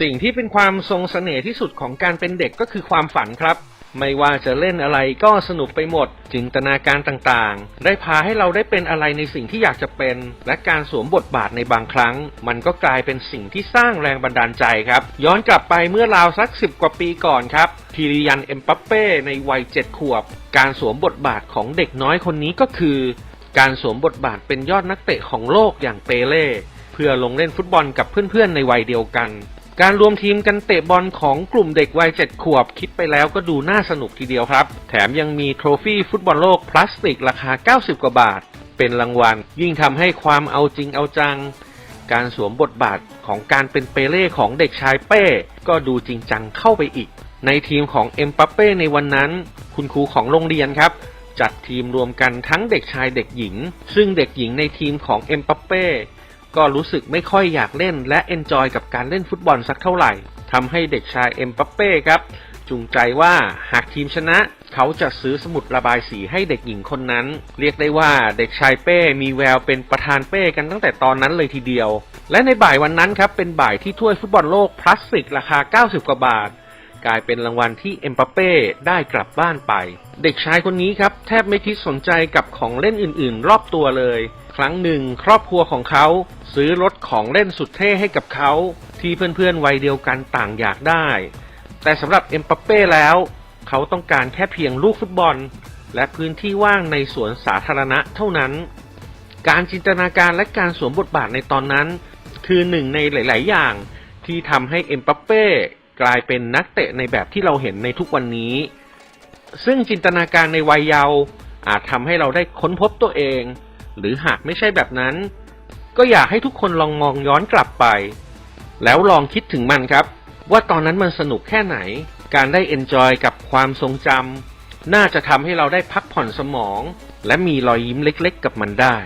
สิ่งที่เป็นความทรงเสน่ห์ที่สุดของการเป็นเด็กก็คือความฝันครับ ไม่ว่าจะเล่นอะไรก็สนุกไปหมด จินตนาการต่างๆ ได้พาให้เราได้เป็นอะไรในสิ่งที่อยากจะเป็น และการสวมบทบาทในบางครั้ง มันก็กลายเป็นสิ่งที่สร้างแรงบันดาลใจครับ ย้อนกลับไปเมื่อราวสักสิบกว่าปีก่อนครับคิริยันเอ็มปัปเป้ในวัยเจ็ดขวบ การสวมบทบาทของเด็กน้อยคนนี้ก็คือ การสวมบทบาทเป็นยอดนักเตะของโลกอย่างเปเล่เพื่อลงเล่นฟุตบอลกับเพื่อนๆในวัยเดียวกัน การรวมทีมกันเตะบอลของกลุ่มเด็กวัยเจ็ดขวบ คิดไปแล้วก็ดูน่าสนุกทีเดียวครับ แถมยังมีโทรฟี่ฟุตบอลโลกพลาสติกราคา 90 กว่าบาท เป็นรางวัล ยิ่งทำให้ความเอาจริงเอาจัง การสวมบทบาทของการเป็นเปเล่ของเด็กชายเป้ ก็ดูจริงจังเข้าไปอีก ในทีมของเอ็มปัปเป้ในวันนั้น คุณครูของโรงเรียนครับจัดทีมรวมกันทั้งเด็กชายเด็กหญิง ซึ่งเด็กหญิงในทีมของเอ็มปัปเป้ ก็รู้สึกไม่ค่อยอยากเล่นและเอนจอยกับการเล่นฟุตบอลสักเท่าไหร่ทำให้เด็กชายเอ็มปัปเป้ครับ จูงใจว่าหากทีมชนะ เขาจะซื้อสมุดระบายสีให้เด็กหญิงคนนั้น เรียกได้ว่าเด็กชายเป้มีแววเป็นประธานเป้กันตั้งแต่ตอนนั้นเลยทีเดียว และในบ่ายวันนั้นครับ เป็นบ่ายที่ถ้วยฟุตบอลโลกพลาสติกราคา 90 กว่าบาท กลายเป็นรางวัลที่เอ็มปัปเป้ได้กลับบ้านไป เด็กชายคนนี้ครับแทบไม่คิดสนใจกับของเล่นอื่น ๆ รอบตัวเลย ครั้งหนึ่ง ครอบครัวของเขาซื้อรถของเล่นสุดเท่ให้กับเขา ที่เพื่อนๆวัยเดียวกันต่างอยากได้ แต่สำหรับเอ็มปัปเป้แล้ว เขาต้องการแค่เพียงลูกฟุตบอล และพื้นที่ว่างในสวนสาธารณะเท่านั้น การจินตนาการและการสวมบทบาทในตอนนั้น คือหนึ่งในหลาย ๆ อย่าง ที่ทำให้เอ็มปัปเป้กลายเป็นนักเตะในแบบที่เราเห็นในทุกวันนี้ ซึ่งจินตนาการในวัยเยาว์อาจทำให้เราได้ค้นพบตัวเอง หรือหากไม่ใช่แบบนั้น ก็อยากให้ทุกคนลองมองย้อนกลับไป แล้วลองคิดถึงมันครับ ว่าตอนนั้นมันสนุกแค่ไหน การได้เอนจอยกับความทรงจำน่าจะทำให้เราได้พักผ่อนสมอง และมีรอยยิ้มเล็กๆ กับมันได้